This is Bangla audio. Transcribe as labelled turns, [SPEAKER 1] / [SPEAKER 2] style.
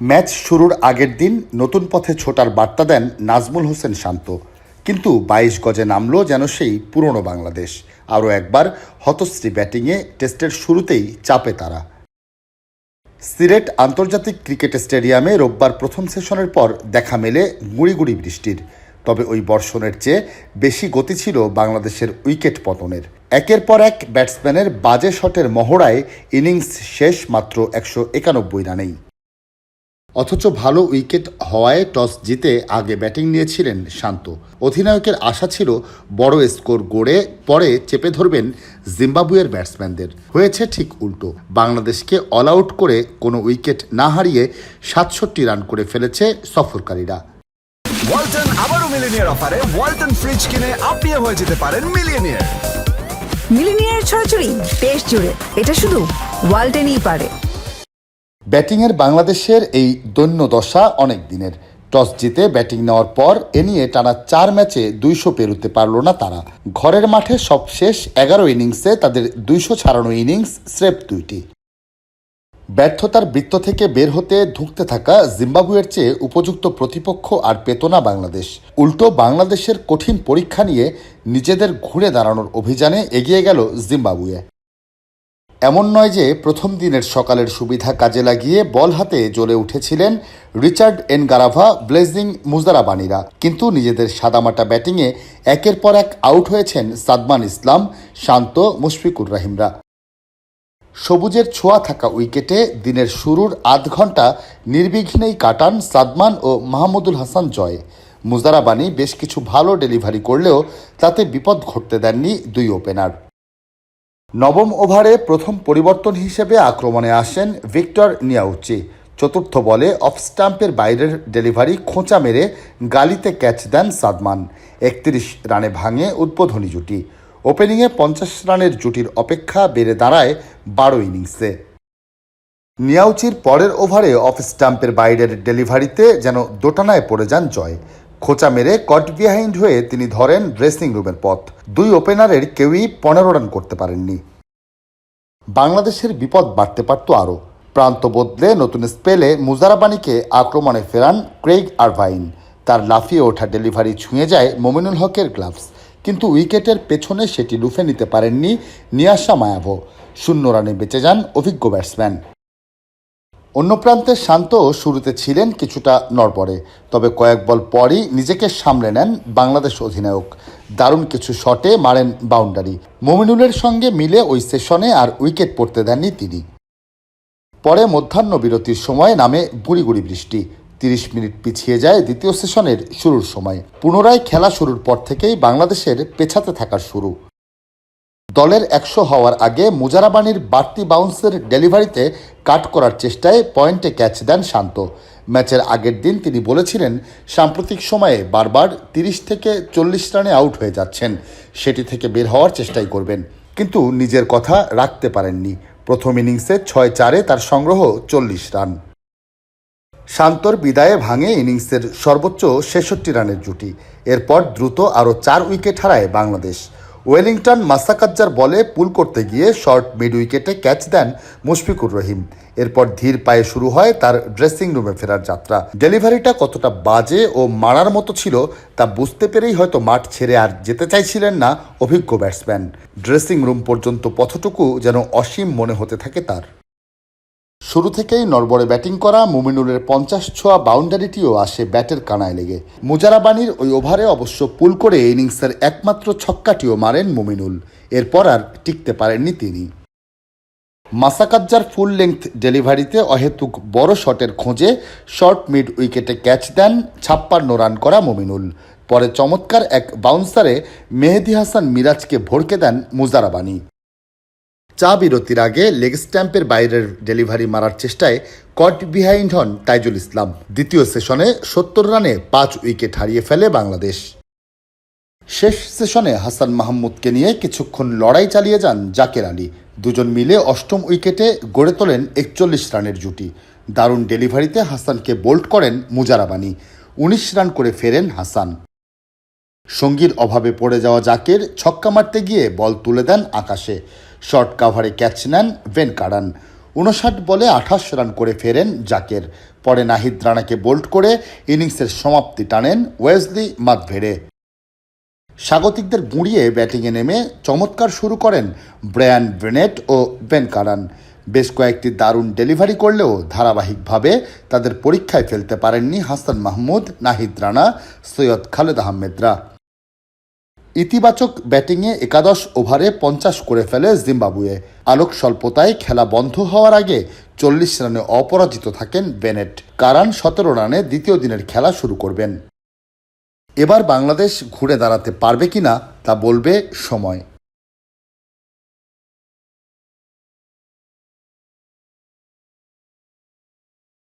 [SPEAKER 1] ম্যাচ শুরুর আগের দিন নতুন পথে ছোটার বার্তা দেন নাজমুল হোসেন শান্ত। কিন্তু বাইশ গজে নামলো যেন সেই পুরনো বাংলাদেশ। আরও একবার হতশ্রী ব্যাটিংয়ে টেস্টের শুরুতেই চাপে তারা। সিলেট আন্তর্জাতিক ক্রিকেট স্টেডিয়ামে রোববার প্রথম সেশনের পর দেখা মেলে গুঁড়ি বৃষ্টির। তবে ওই বর্ষণের চেয়ে বেশি গতি ছিল বাংলাদেশের উইকেট পতনের। একের পর এক ব্যাটসম্যানের বাজে শটের মহড়ায় ইনিংস শেষ মাত্র একশো একানব্বই রানেই। অথচ ভালো উইকেট হওয়ায় টস জিতে আগে ব্যাটিং নিয়েছিলেন শান্ত। অধিনায়কের আশা ছিল বড় স্কোর গড়ে পরে চেপে ধরবেন জিম্বাবুয়ের ব্যাটসম্যানদের। হয়েছে ঠিক উল্টো। বাংলাদেশকে অল আউট করে কোনো উইকেট না হারিয়ে সাতষট্টি রান করে ফেলেছে সফরকারীরা।
[SPEAKER 2] ওয়ালটন আবারও মিলিনিয়ার অফারে ওয়ালটন ফ্রিজ কিনে আপনিও হয়ে যেতে পারেন মিলিয়নিয়ার।
[SPEAKER 3] মিলিনিয়ার ছড়াছড়ি দেশ জুড়ে। এটা শুধু ওয়ালটেনই পারে।
[SPEAKER 1] ব্যাটিংয়ের বাংলাদেশের এই দৈন্য দশা অনেক দিনের। টস জিতে ব্যাটিং নেওয়ার পর এ নিয়ে টানা চার ম্যাচে দুইশো পেরোতে পারল না তারা। ঘরের মাঠে সবশেষ এগারো ইনিংসে তাদের দুইশো ছাড়ানো ইনিংস স্রেফ দুইটি। ব্যর্থতার বৃত্ত থেকে বের হতে ধুঁকতে থাকা জিম্বাবুয়ের চেয়ে উপযুক্ত প্রতিপক্ষ আর পেত না বাংলাদেশ। উল্টো বাংলাদেশের কঠিন পরীক্ষা নিয়ে নিজেদের ঘুরে দাঁড়ানোর অভিযানে এগিয়ে গেল জিম্বাবুয়ে। এমন নয় যে প্রথম দিনের সকালের সুবিধা কাজে লাগিয়ে বল হাতে জ্বলে উঠেছিলেন রিচার্ড এন গারাভা ব্লেজিং মুজারাবানিরা। কিন্তু নিজেদের সাদামাটা ব্যাটিংয়ে একের পর এক আউট হয়েছেন সাদমান ইসলাম, শান্ত, মুশফিকুর রাহিমরা। সবুজের ছোঁয়া থাকা উইকেটে দিনের শুরুর আধ ঘণ্টা নির্বিঘ্নেই কাটান সাদমান ও মাহমুদুল হাসান জয়। মুজারাবানি বেশ কিছু ভালো ডেলিভারি করলেও তাতে বিপদ ঘটতে দেননি দুই ওপেনার। নবম ওভারে প্রথম পরিবর্তন হিসেবে আক্রমণে আসেন ভিক্টর নিয়াউচি। চতুর্থ বলে অফ স্টাম্পের বাইরের ডেলিভারি খোঁচা মেরে গালিতে ক্যাচ দেন সাদমান। একত্রিশ রানে ভাঙে উদ্বোধনী জুটি। ওপেনিংয়ে পঞ্চাশ রানের জুটির অপেক্ষা বেড়ে দাঁড়ায় বারো ইনিংসে। নিয়াউচির পরের ওভারে অফ স্টাম্পের বাইরের ডেলিভারিতে যেন দোটানায় পড়ে যান জয়। খোঁচা মেরে কট বিহাইন্ড হয়ে তিনি ধরেন ড্রেসিং রুমের পথ। দুই ওপেনারের কেউই পনেরো রান করতে পারেননি। বাংলাদেশের বিপদ বাড়তে পারত আরও। প্রান্ত বদলে নতুন স্পেলে মুজারাবানিকে আক্রমণে ফেরান ক্রেইগ আরভাইন। তার লাফিয়ে ওঠা ডেলিভারি ছুঁয়ে যায় মমিনুল হকের গ্লাভস। কিন্তু উইকেটের পেছনে সেটি লুফে নিতে পারেননি নিয়াশা মায়াভো। শূন্য রানে বেঁচে যান অভিজ্ঞ ব্যাটসম্যান। অন্য প্রান্তে শান্ত শুরুতে ছিলেন কিছুটা নড়বড়ে, তবে কয়েক বল পরই নিজেকে সামলে নেন বাংলাদেশ অধিনায়ক। দারুণ কিছু শটে মারেন বাউন্ডারি। মমিনুলের সঙ্গে মিলে ওই সেশনে আর উইকেট পড়তে দেননি তিনি। পরে মধ্যাহ্ন বিরতির সময় নামে গুড়ি গুড়ি বৃষ্টি। তিরিশ মিনিট পিছিয়ে যায় দ্বিতীয় সেশনের শুরুর সময়। পুনরায় খেলা শুরুর পর থেকেই বাংলাদেশের পেছাতে থাকার শুরু। দলের একশো হওয়ার আগে মুজারাবানির বাড়তি বাউন্সের ডেলিভারিতে কাট করার চেষ্টায় পয়েন্টে ক্যাচ দেন শান্ত। ম্যাচের আগের দিন তিনি বলেছিলেন, সাম্প্রতিক সময়ে বারবার তিরিশ থেকে চল্লিশ রানে আউট হয়ে যাচ্ছেন, সেটি থেকে বের হওয়ার চেষ্টাই করবেন। কিন্তু নিজের কথা রাখতে পারেননি। প্রথম ইনিংসে ছয় চারে তার সংগ্রহ চল্লিশ রান। শান্তর বিদায়ে ভাঙে ইনিংসের সর্বোচ্চ ছেষট্টি রানের জুটি। এরপর দ্রুত আরও চার উইকেট হারায় বাংলাদেশ। ওয়েলিংটন মাসাকাজ্জার বলে পুল করতে গিয়ে শর্ট মিড উইকেটে ক্যাচ দেন মুশফিকুর রহিম। এরপর ধীর পায়ে শুরু হয় তার ড্রেসিং রুমে ফেরার যাত্রা। ডেলিভারিটা কতটা বাজে ও মারার মতো ছিল তা বুঝতে পেরেই হয়তো মাঠ ছেড়ে আর যেতে চাইছিলেন না অভিজ্ঞ ব্যাটসম্যান। ড্রেসিং রুম পর্যন্ত পথটুকু যেন অসীম মনে হতে থাকে তার। শুরু থেকেই নরবরে ব্যাটিং করা মুমিনুলের পঞ্চাশ ছোঁয়া বাউন্ডারিটিও আসে ব্যাটের কানায় লেগে। মুজারাবানির ওই ওভারে অবশ্য পুল করে ইনিংসের একমাত্র ছক্কাটিও মারেন মুমিনুল। এরপর আর টিকতে পারেননি তিনি। মাসাকাজ্জার ফুল লেংথ ডেলিভারিতে অহেতুক বড় শটের খোঁজে শর্ট মিড উইকেটে ক্যাচ দেন ছাপ্পান্ন রান করা মুমিনুল। পরে চমৎকার এক বাউন্সারে মেহেদি হাসান মিরাজকে ভড়কে দেন মুজারাবানি। চা বিরতির আগে লেগ স্ট্যাম্পের বাইরের ডেলিভারি মারার চেষ্টায় কট বিহাইন্ড হন তাইজুল ইসলাম। দ্বিতীয় সেশনে সত্তর রানে পাঁচ উইকেট হারিয়ে ফেলে বাংলাদেশ। শেষ সেশনে হাসান মাহমুদকে নিয়ে কিছুক্ষণ লড়াই চালিয়ে যান জাকের আলী। দুজন মিলে অষ্টম উইকেটে গড়ে তোলেন একচল্লিশ রানের জুটি। দারুণ ডেলিভারিতে হাসানকে বোল্ড করেন মুজারাবানি উনিশ রান করে ফেরেন হাসান। সঙ্গীর অভাবে পড়ে যাওয়া জাকের ছক্কা মারতে গিয়ে বল তুলে দেন আকাশে। শর্ট কাভারে ক্যাচ নেন ভেন কারান উনষাট বলে আঠাশ রান করে ফেরেন জাকের। পরে নাহিদ রানাকে বোল্ড করে ইনিংসের সমাপ্তি টানেন ওয়েসলি মাদভেড়ে স্বাগতিকদের গুঁড়িয়ে ব্যাটিংয়ে নেমে চমৎকার শুরু করেন ব্রায়ান ব্রেনেট ও বেন কারান বেশ কয়েকটি দারুণ ডেলিভারি করলেও ধারাবাহিকভাবে তাদের পরীক্ষায় ফেলতে পারেননি হাসান মাহমুদ, নাহিদ রানা, সৈয়দ খালেদ আহমেদরা। ইতিবাচক ব্যাটিংয়ে একাদশ ওভারে পঞ্চাশ করে ফেলে জিম্বাবুয়ে। আলোক স্বল্পতায় খেলা বন্ধ হওয়ার আগে চল্লিশ রানে অপরাজিত থাকেন বেনেট। কারান সতেরো রানে দ্বিতীয় দিনের খেলা শুরু করবেন। এবার বাংলাদেশ ঘুরে দাঁড়াতে পারবে কিনা তা বলবে সময়।